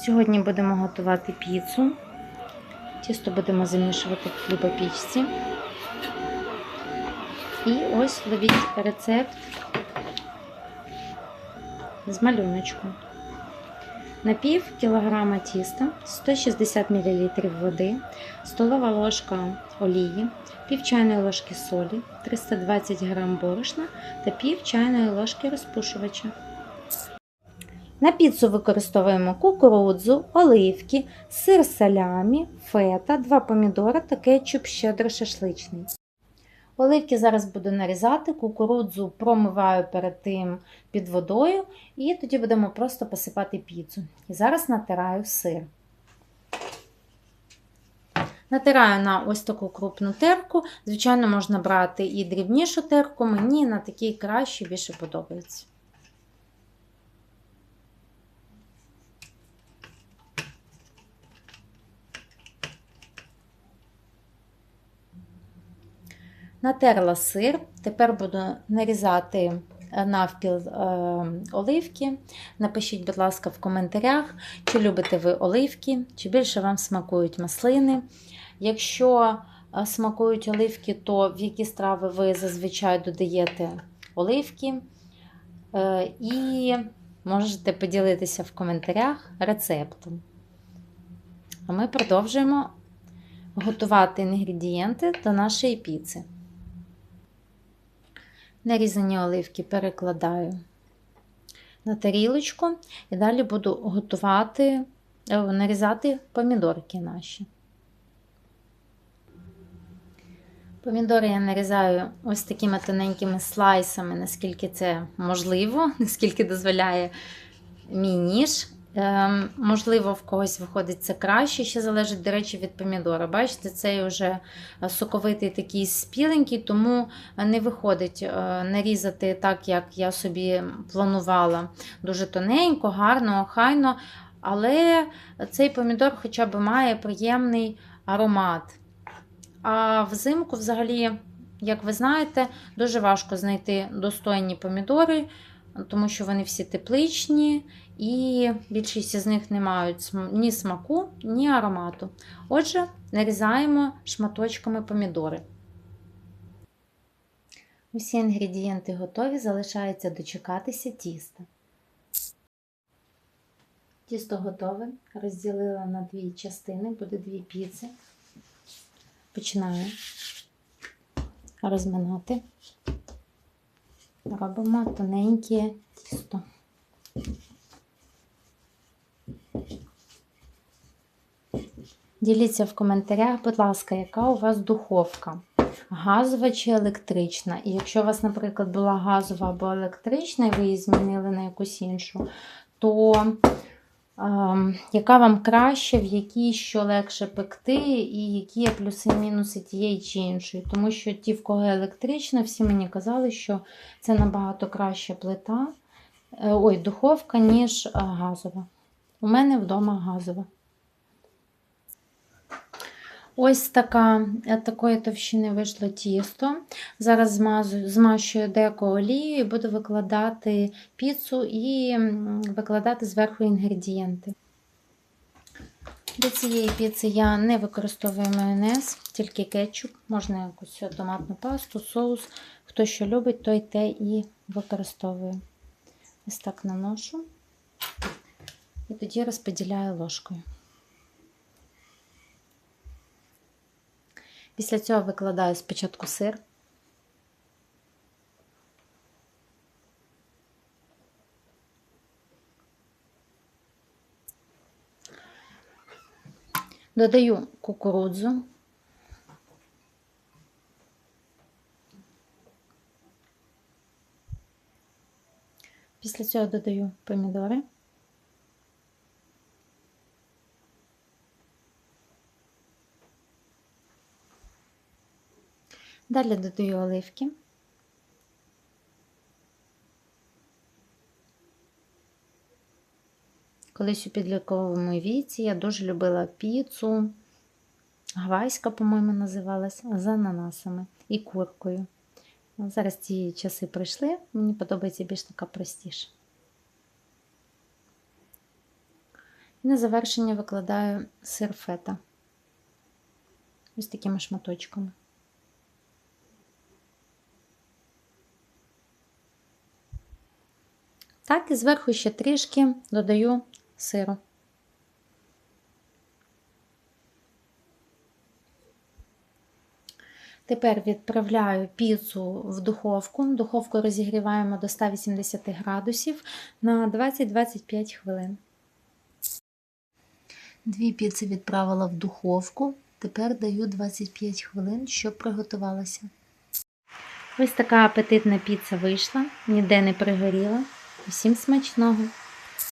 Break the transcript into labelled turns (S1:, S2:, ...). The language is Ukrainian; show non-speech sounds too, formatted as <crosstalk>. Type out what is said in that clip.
S1: Сьогодні будемо готувати піцу. Тісто будемо замішувати в хлібопічці. І ось ловіть рецепт з малюночку. На пів кілограма тіста, 160 мл води, столова ложка олії, пів чайної ложки солі, 320 г борошна та пів чайної ложки розпушувача. На піцу використовуємо кукурудзу, оливки, сир салямі, фета, 2 помідори та кетчуп щедро шашличний. Оливки зараз буду нарізати, кукурудзу промиваю перед тим під водою і тоді будемо просто посипати піцу. І зараз натираю сир. Натираю на ось таку крупну терку. Звичайно, можна брати і дрібнішу терку, мені на такій краще більше подобається. Натерла сир, тепер буду нарізати навпіл е, оливки. Напишіть, будь ласка, в коментарях, чи любите ви оливки, чи більше вам смакують маслини. Якщо е, смакують оливки, то в які страви ви зазвичай додаєте оливки. Е, І можете поділитися в коментарях рецептом. А ми продовжуємо готувати інгредієнти до нашої піци. Нарізані оливки перекладаю на тарілочку і далі буду готувати, нарізати помідорки наші. Помідори я нарізаю ось такими тоненькими слайсами, наскільки це можливо, <laughs> наскільки дозволяє мій ніж. Ем, можливо, в когось виходить це краще, ще залежить, до речі, від помідора. Бачите, цей вже соковитий такий спіленький, тому не виходить е, нарізати так, як я собі планувала. Дуже тоненько, гарно, охайно. Але цей помідор хоча б має приємний аромат. А взимку, взагалі, як ви знаєте, дуже важко знайти достойні помідори, тому що вони всі тепличні. І більшість з них не мають ні смаку, ні аромату. Отже, нарізаємо шматочками помідори. Усі інгредієнти готові, залишається дочекатися тіста. Тісто готове, розділила на дві частини, буде дві піци. Починаю розминати. Робимо тоненьке тісто. Діліться в коментарях, будь ласка, яка у вас духовка? Газова чи електрична? І якщо у вас, наприклад, була газова або електрична, і ви її змінили на якусь іншу, то яка вам краще, в якій що легше пекти, і які є плюси і мінуси тієї чи іншої. Тому що ті, в кого електрична, всі мені казали, що це набагато краща плита, е, ой, духовка, ніж газова. У мене вдома газова. Ось така, такої товщини вийшло тісто. Зараз змазую, змащую деко олією і буду викладати піцу і викладати зверху інгредієнти. До цієї піци я не використовую майонез, тільки кетчуп, можна якусь томатну пасту, соус. Хто що любить, той те і використовує. Ось так наношу і тоді розподіляю ложкою. Після цього викладаю спочатку сир. Додаю кукурудзу. Після цього додаю помідори. Далі додаю оливки. Колись у підлітковому віці я дуже любила піцу. Гавайська, по-моєму, називалась, з ананасами і куркою. Зараз ці часи пройшли, мені подобається більш така простіша. І на завершення викладаю сир фета. Ось такими шматочками. Так, і зверху ще трішки додаю сиру. Тепер відправляю піцу в духовку. Духовку розігріваємо до 180 градусів на 20-25 хвилин. Дві піци відправила в духовку. Тепер даю 25 хвилин, щоб приготувалася. Ось така апетитна піца вийшла, ніде не пригоріла. Усім смачного!